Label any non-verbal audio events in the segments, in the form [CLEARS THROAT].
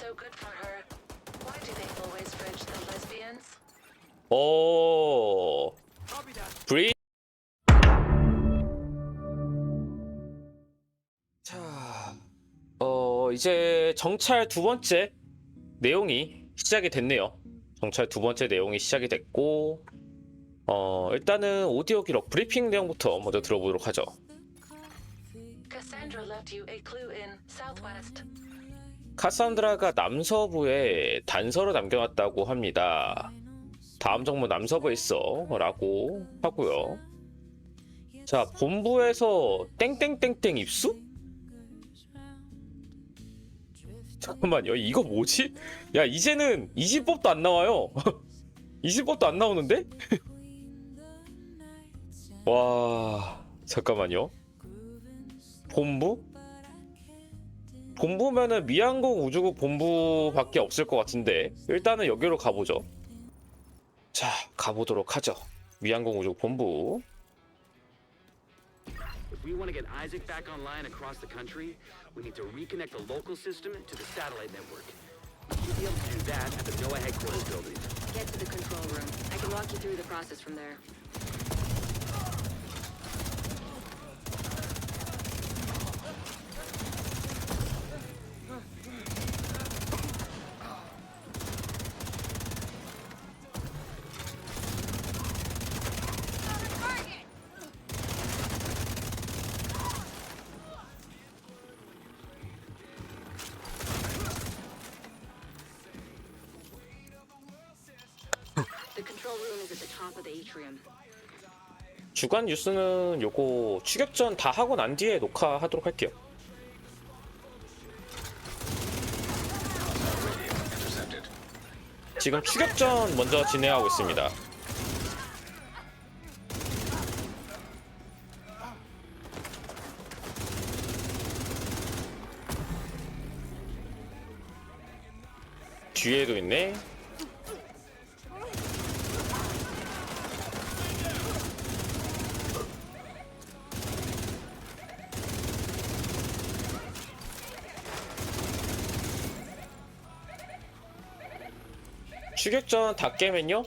so good for her. Why do they always bridge the lesbians? 오 브리 자, 어 이제 정찰 두 번째 내용이 시작이 됐네요. 정찰 두 번째 내용이 시작이 됐고, 어 일단은 오디오 기록 브리핑 내용부터 먼저 들어보도록 하죠. Cassandra left you a clue in Southwest. 카산드라가 남서부에 단서를 남겨놨다고 합니다. 다음 정보 남서부에 있어 라고 하고요. 자, 본부에서 땡땡땡땡 입수? 잠깐만요. 이거 뭐지? 야, 이제는 이진법도 안 나와요. [LAUGHS] 이진법도 안 나오는데? [LAUGHS] 와, 잠깐만요. 본부? 본부면은 미항공 우주국 본부밖에 없을 것 같은데 일단은 여기로 가보죠. 자, 가보도록 하죠. 미항공 우주국 본부. If we want to get Isaac back online across the country, we need to reconnect the local system to the satellite network. We should be able to do that at the NOAA headquarters building. Get to the control room. I can walk you through the process from there. 주간 뉴스는 요거 추격전 다 하고 난 뒤에 녹화하도록 할게요. 지금 추격전 먼저 진행하고 있습니다. 뒤에도 있네. 추격전 다 깨면요?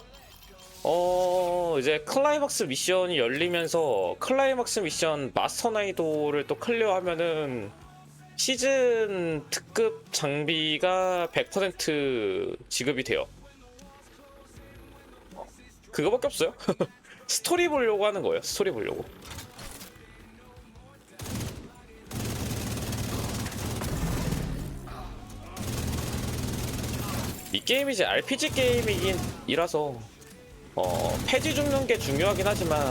어 이제 클라이막스 미션이 열리면서 클라이막스 미션 마스터 나이도를 또 클리어하면은 시즌 특급 장비가 100% 지급이 돼요. 그거밖에 없어요. [LAUGHS] 스토리 보려고 하는 거예요. 스토리 보려고. 이 게임이 이제 RPG 게임이긴 이라서 어 패지 줍는 게 중요하긴 하지만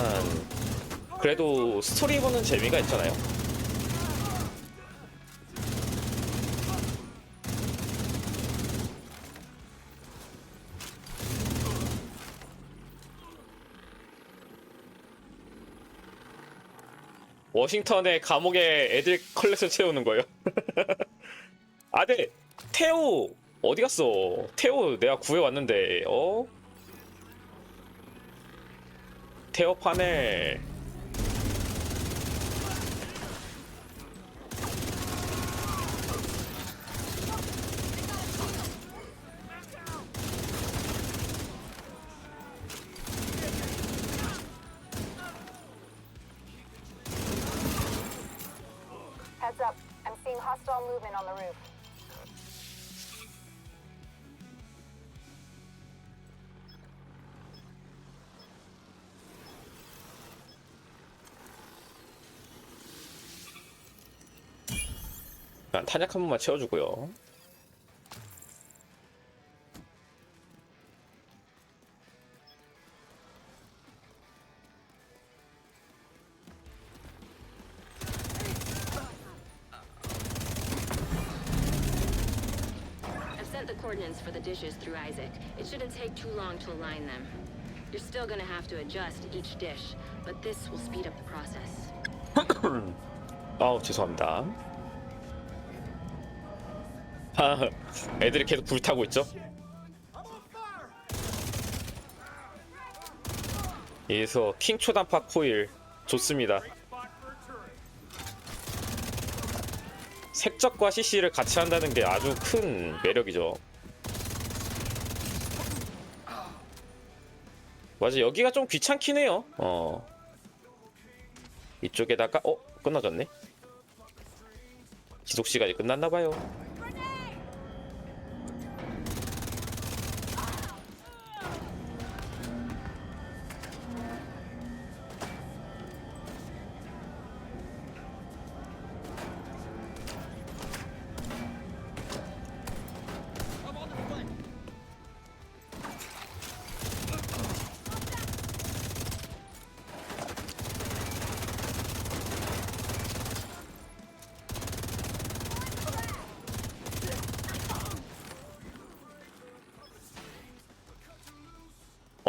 그래도 스토리 보는 재미가 있잖아요. 워싱턴의 감옥에 애들 [LAUGHS] 컬렉션 채우는 거예요. [LAUGHS] 아, 네. 테오 어디 갔어? 테오 내가 구해 왔는데 어? 테오 파넬 Heads up. I'm seeing hostile movement on the roof. 탄약 한 번만 채워주고요. I've sent the coordinates for the dishes through Isaac. It shouldn't take too long to align them. You're still gonna have to adjust each dish, but this will speed up the process. 아우 죄송합니다. 아, 애들이 계속 불타고 있죠? 여기서 킹 초단파 코일 좋습니다. 색적과 CC를 같이 한다는 게 아주 큰 매력이죠. 맞아 여기가 좀 귀찮긴 해요. 어 이쪽에다가 어 끝나졌네. 지속 시간이 끝났나 봐요.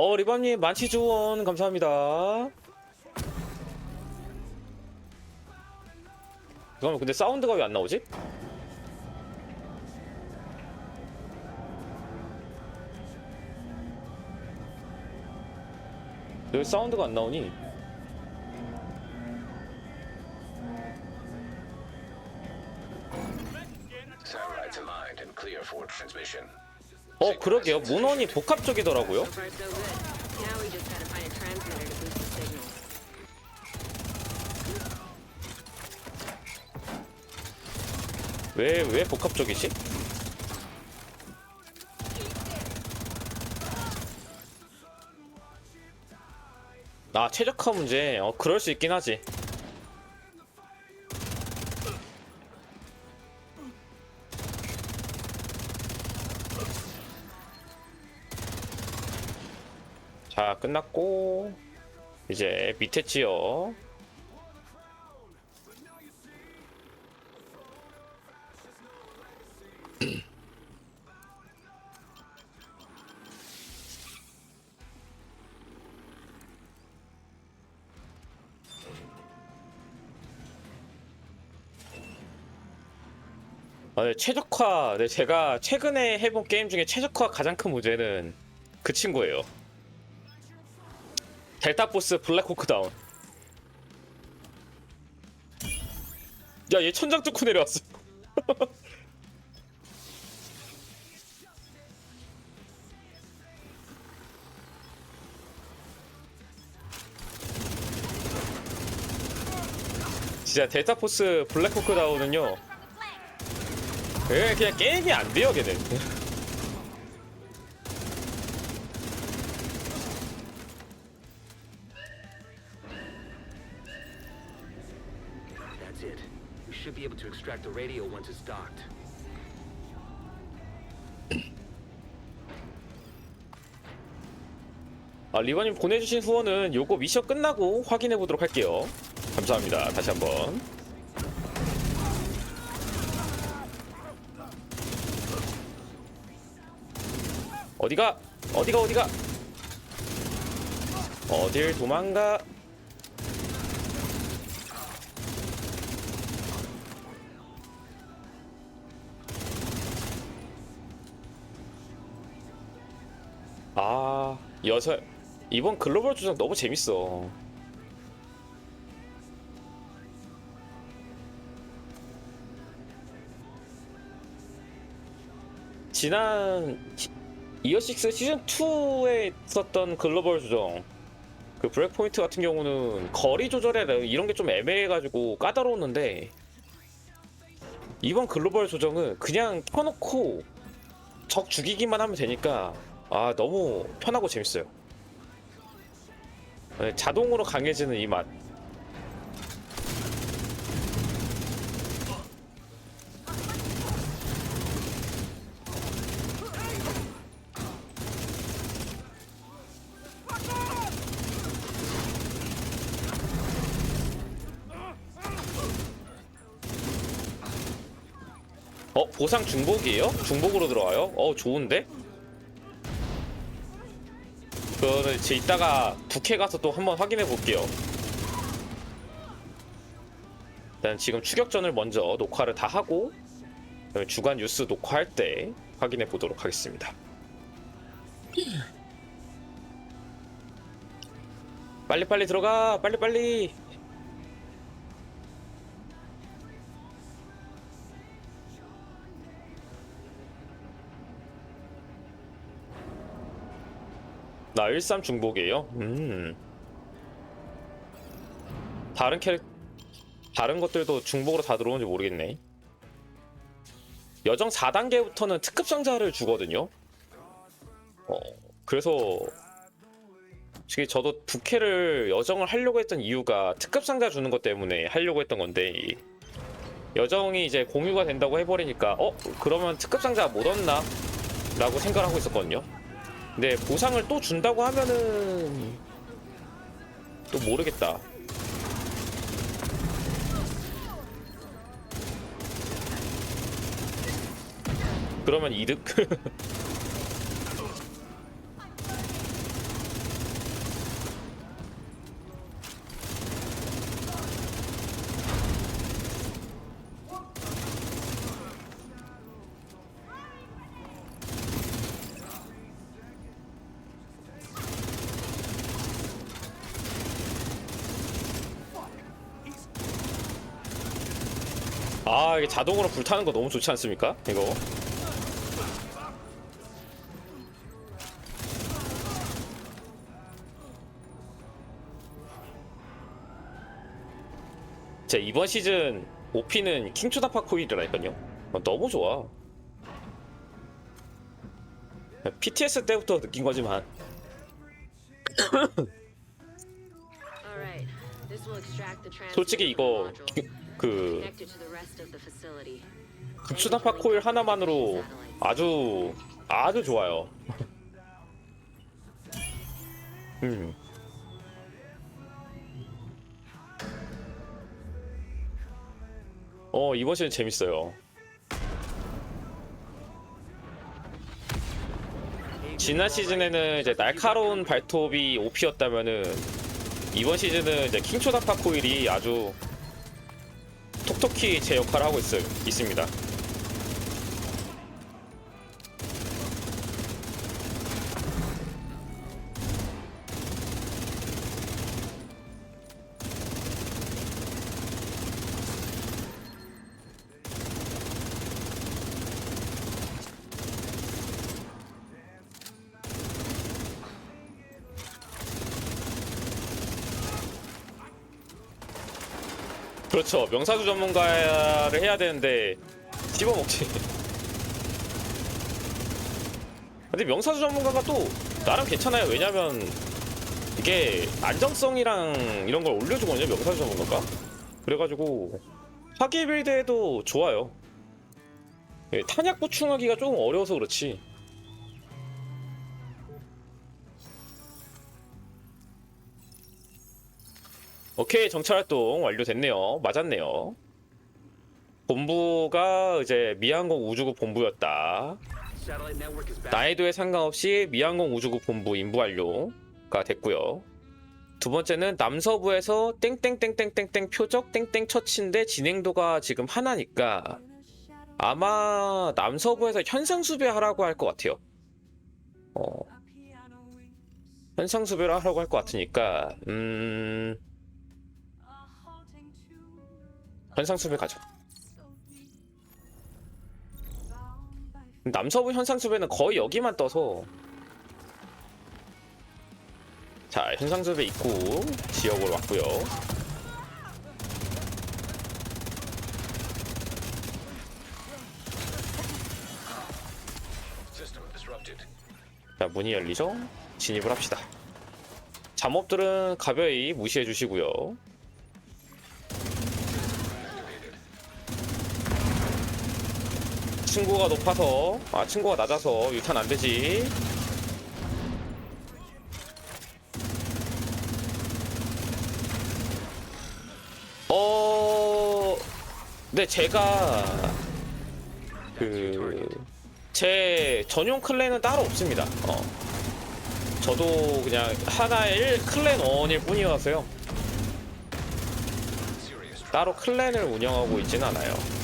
어 리밤님 만치 주원 감사합니다. 잠깐만 근데 사운드가 왜 안 나오지? 왜 사운드가 안 나오니? 어 그러게요 문원이 복합적이더라고요. 왜 왜 복합적이지? 아 최적화 문제 어 그럴 수 있긴 하지 끝났고 이제 밑에 지역 [CLEARS THROAT] 아, 네, 최적화. 네, 제가 최근에 해본 게임 중에 최적화 가장 큰 문제는 그 친구예요. 델타 보스 블랙호크 다운. 야, 얘 천장 뚫고 내려왔어. [LAUGHS] 진짜 델타 포스 블랙호크 다운은요. 예, 그냥 게임이 안 돼요, 걔는. Able to extract the radio once it's docked. 아, 리버님 보내주신 후원은 요거 미션 끝나고 확인해 보도록 할게요. 감사합니다. 다시 한번. 어디가? 어디가 어디가? 어딜 도망가? 아, 여섯. 이번 글로벌 조정 너무 재밌어. 지난 이어식스 시즌 2에 있었던 글로벌 조정 그 브레이크 포인트 같은 경우는 거리 조절에 이런 게 좀 애매해가지고 까다로웠는데 이번 글로벌 조정은 그냥 켜놓고 적 죽이기만 하면 되니까 아 너무 편하고 재밌어요. 네, 자동으로 강해지는 이 맛. 어 보상 중복이에요? 중복으로 들어와요? 어 좋은데? 그거는 제 이따가 북해 가서 또 한번 확인해 볼게요. 일단 지금 추격전을 먼저 녹화를 다 하고 주간 뉴스 녹화할 때 확인해 보도록 하겠습니다. 빨리 빨리 들어가 빨리 빨리 나 13 중복이에요. 음. 다른 캐릭 다른 것들도 중복으로 다 들어오는지 모르겠네. 여정 4단계부터는 특급 상자를 주거든요. 어, 그래서 솔직히 저도 부캐를 여정을 하려고 했던 이유가 특급 상자 주는 것 때문에 하려고 했던 건데 이 여정이 이제 공유가 된다고 해버리니까 어 그러면 특급 상자 못 얻나 라고 생각을 하고 있었거든요. 근데 보상을 또 준다고 하면은 또 모르겠다. 그러면 이득? [LAUGHS] 아 이게 자동으로 불타는 거 너무 좋지 않습니까? 이거. 제 이번 시즌 오피는 킹초다파 코일이라니까요. 어, 너무 좋아. PTS 때부터 느낀 거지만. [COUGHS] 솔직히 이거 그 facility. 극초다파 코일 하나만으로 아주 아주 좋아요. [LAUGHS] 음. 어 이번 시즌 재밌어요. 지난 시즌에는 이제 날카로운 발톱이 OP였다면은 이번 시즌은 이제 킹초다파 코일이 아주 톡톡히 제 역할을 하고 있어요. 있습니다. 그렇죠. 명사수 전문가를 해야 되는데 씹어먹지. 근데 명사수 전문가가 또 나름 괜찮아요. 왜냐면 이게 안정성이랑 이런 걸 올려주거든요. 명사수 전문가가. 그래가지고 화기 빌드에도 좋아요. 예, 탄약 보충하기가 조금 어려워서 그렇지. 오케이 정찰 활동 완료됐네요. 맞았네요. 본부가 이제 미항공 우주국 본부였다. 난이도에 상관없이 미항공 우주국 본부 임무 완료가 됐고요. 두 번째는 남서부에서 땡땡땡땡땡땡 표적 땡땡 처치인데 진행도가 지금 하나니까 아마 남서부에서 현상 수배하라고 할 것 같아요. 어. 현상 수배를 하라고 할 것 같으니까 음 현상 수배 가죠. 남서부 현상 수배는 거의 여기만 떠서 자 현상 수배 입구 지역으로 왔고요. 자 문이 열리죠? 진입을 합시다. 잠업들은 가벼이 무시해 주시고요. 친구가 높아서 아 친구가 낮아서 유탄 안 되지. 어, 네 제가 그 제 전용 클랜은 따로 없습니다. 어. 저도 그냥 하나의 1 클랜 원일 뿐이어서요. 따로 클랜을 운영하고 있지는 않아요.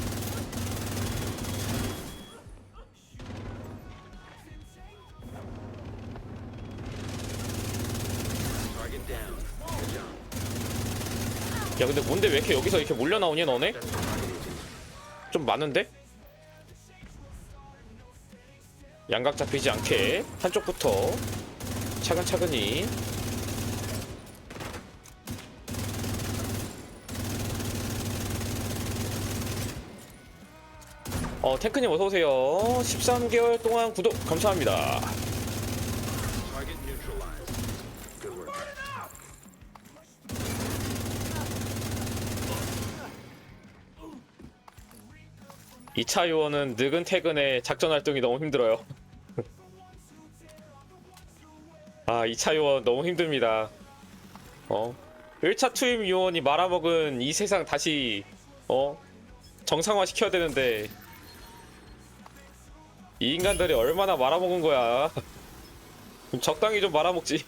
야 근데 뭔데 왜 이렇게 여기서 이렇게 몰려 나오냐 너네? 좀 많은데? 양각 잡히지 않게 한쪽부터 차근차근히 어 탱크님 어서오세요 13개월 동안 구독 감사합니다 2차 요원은 늙은 퇴근에 작전 활동이 너무 힘들어요. [LAUGHS] 아, 2차 요원 너무 힘듭니다. 어. 1차 투입 요원이 말아먹은 이 세상 다시 어? 정상화 시켜야 되는데 이 인간들이 얼마나 말아먹은 거야. [LAUGHS] 적당히 좀 말아먹지.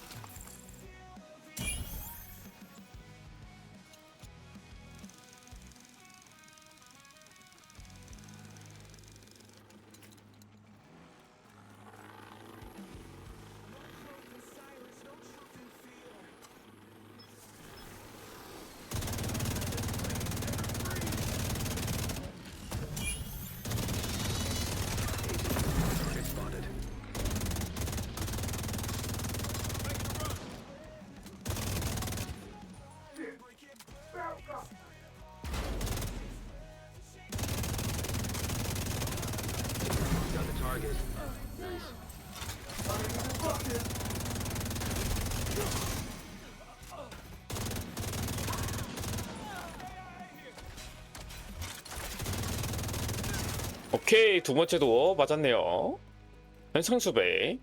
오케이 두 번째 도어 맞았네요 현상수배.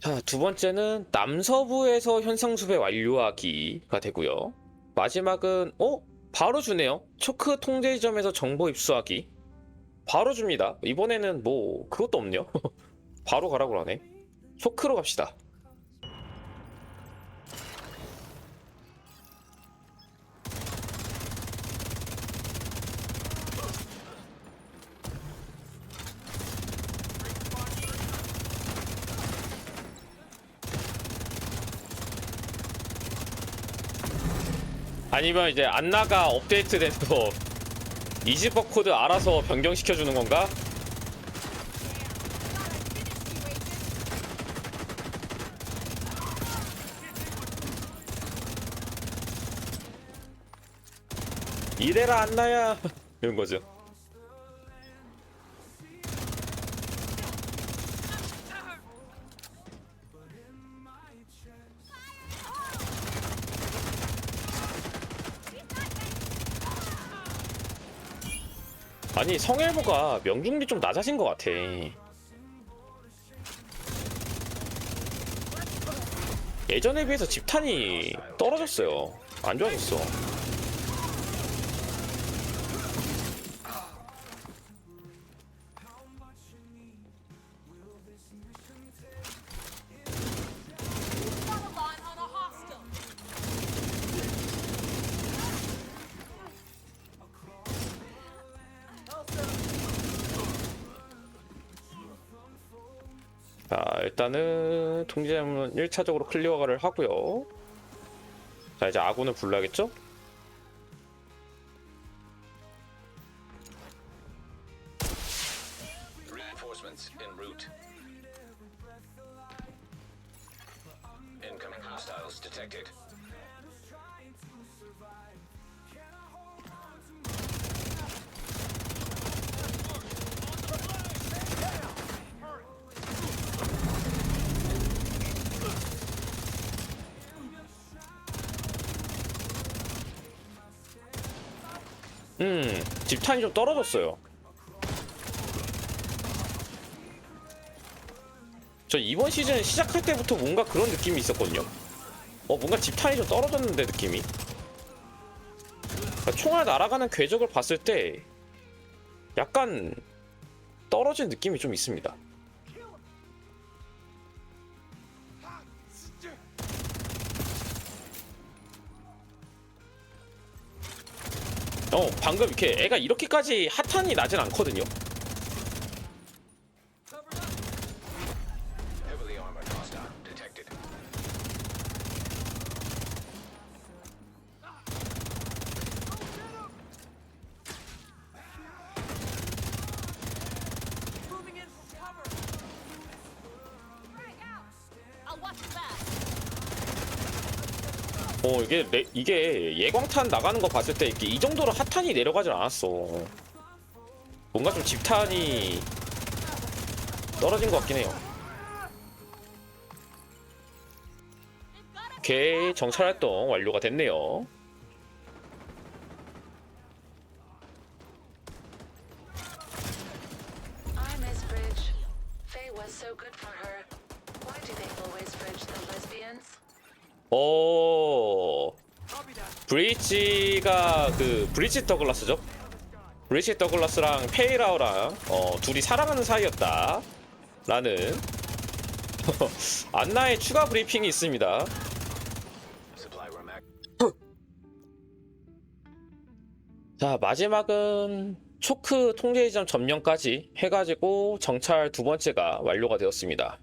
자, 두 번째는 남서부에서 현상수배 완료하기가 되고요. 마지막은 어? 바로 주네요. 초크 통제 지점에서 정보 입수하기. 바로 줍니다. 이번에는 뭐 그것도 없네요. [LAUGHS] 바로 가라고 하네. 초크로 갑시다. 아니면 이제 안나가 업데이트돼서 [LAUGHS] 이지버 코드 알아서 변경시켜 주는 건가? 이래라 안나야 [LAUGHS] 이런 거죠. 아니 성일보가 명중률이 좀 낮아진 것 같아. 예전에 비해서 집탄이 떨어졌어요. 안 좋아졌어. 자, 일단은 통제자문 1차적으로 클리어를 하고요. 자, 이제 아군을 불러야겠죠? 음, 집탄이 좀 떨어졌어요. 저 이번 시즌 시작할 때부터 뭔가 그런 느낌이 있었거든요. 어, 뭔가 집탄이 좀 떨어졌는데 느낌이. 그러니까 총알 날아가는 궤적을 봤을 때 약간 떨어진 느낌이 좀 있습니다. 어 방금 이렇게 애가 이렇게까지 핫한이 나진 않거든요 Heavily armored hostile detected. Moving in for cover. Right out. I'll watch it. 어 이게 레- 이게 예광탄 나가는 거 봤을 때 이게 이 정도로 핫탄이 내려가질 않았어. 뭔가 좀 집탄이 떨어진 것 같긴 해요. 오케이 정찰 활동 완료가 됐네요. I miss Bridge. Faye was so good for her. Why do they always bridge the lesbians? 어 브리지가 그 브리지 더글라스죠? 브리지 더글라스랑 페이라우랑 어, 둘이 사랑하는 사이였다. 라는 [LAUGHS] 안나의 추가 브리핑이 있습니다. [CLEARS THROAT] 자 마지막은 초크 통제 지점 점령까지 해가지고 정찰 두 번째가 완료가 되었습니다.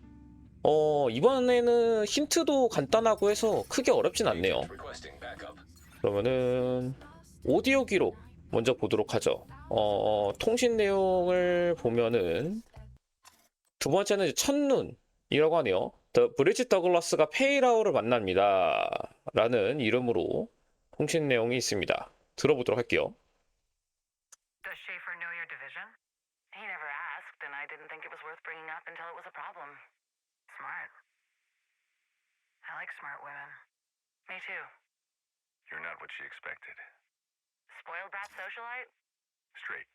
어 이번에는 힌트도 간단하고 해서 크게 어렵진 않네요. 그러면은 오디오 기록 먼저 보도록 하죠. 어, 통신 내용을 보면은 두 번째는 첫눈이라고 하네요. 더 브리짓 더글라스가 페이라우를 만납니다. 라는 이름으로 통신 내용이 있습니다. 들어보도록 할게요. Does Schaefer know your division? He never asked, and I didn't think it was worth bringing up until it was a problem. Smart. I like smart women. Me too. You're not what she expected. Spoiled brat socialite? Straight.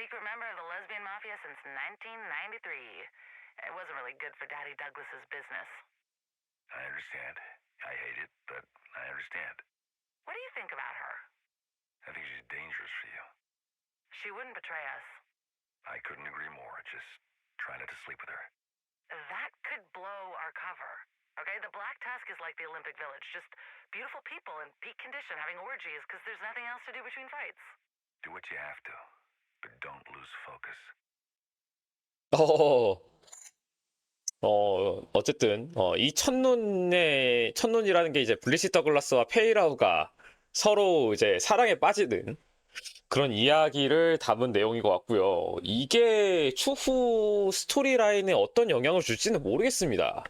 Secret member of the lesbian mafia since 1993. It wasn't really good for Daddy Douglas's business. I understand. I hate it, but I understand. What do you think about her? I think she's dangerous for you. She wouldn't betray us. I couldn't agree more. Just try not to sleep with her. That could blow our cover. Okay, the Black Tusk is like the Olympic Village, just beautiful people in peak condition having orgies because there's nothing else to do between fights. Do what you have to, but don't lose focus. 어, 어, 어쨌든, 어, 이 첫눈의, 첫눈이라는 게 이제 블리시 더글라스와 페이라우가 서로 이제 사랑에 빠지는 그런 이야기를 담은 내용인 것 같고요. 이게 추후 스토리라인에 어떤 영향을 줄지는 모르겠습니다.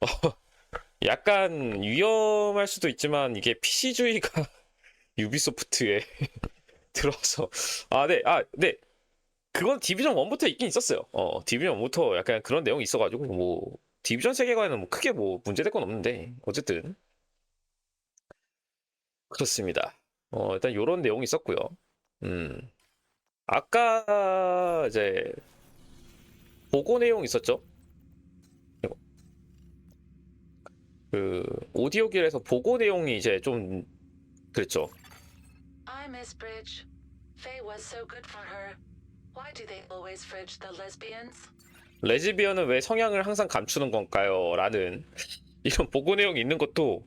어, 약간 위험할 수도 있지만 이게 PC주의가 [LAUGHS] 유비소프트에 [LAUGHS] 들어서, 아, 네, 아, 네. 그건 디비전 1부터 있긴 있었어요. 어, 디비전 1부터 약간 그런 내용이 있어가지고, 뭐, 디비전 세계관에는 뭐 크게 뭐 문제될 건 없는데, 어쨌든. 그렇습니다. 어, 일단 요런 내용이 있었고요. 음. 아까, 이제, 보고 내용 있었죠? 이거. 그, 오디오 길에서 보고 내용이 이제 좀, 그랬죠. I miss Bridge. Faye was so good for her. Why do they always fridge the lesbians? 레즈비언은 왜 성향을 항상 감추는 건가요? 라는 [LAUGHS] 이런 보고 내용이 있는 것도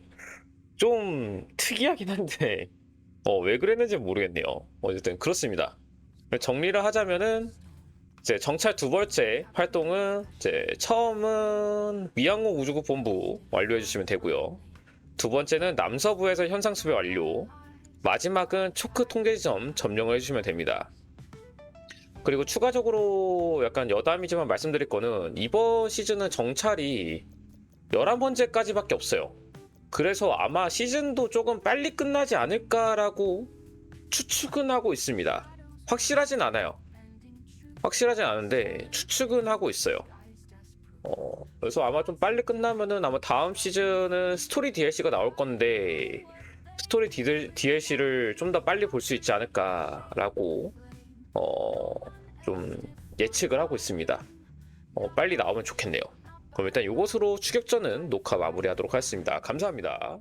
좀 특이하긴 한데 어, 왜 그랬는지 모르겠네요. 어쨌든 그렇습니다. 정리를 하자면은 이제 정찰 두 번째 활동은 이제 처음은 미양호 우주국 본부 완료해 주시면 되고요. 두 번째는 남서부에서 현상 수배 완료. 마지막은 초크 통제점 점령을 해주시면 됩니다. 그리고 추가적으로 약간 여담이지만 말씀드릴 거는 이번 시즌은 정찰이 11번째까지밖에 없어요. 그래서 아마 시즌도 조금 빨리 끝나지 않을까라고 추측은 하고 있습니다. 확실하진 않아요. 확실하진 않은데 추측은 하고 있어요. 어, 그래서 아마 좀 빨리 끝나면은 아마 다음 시즌은 스토리 DLC가 나올 건데 스토리 DLC를 좀 더 빨리 볼 수 있지 않을까라고 어, 좀 예측을 하고 있습니다. 어, 빨리 나오면 좋겠네요. 그럼 일단 이것으로 추격전은 녹화 마무리하도록 하겠습니다. 감사합니다.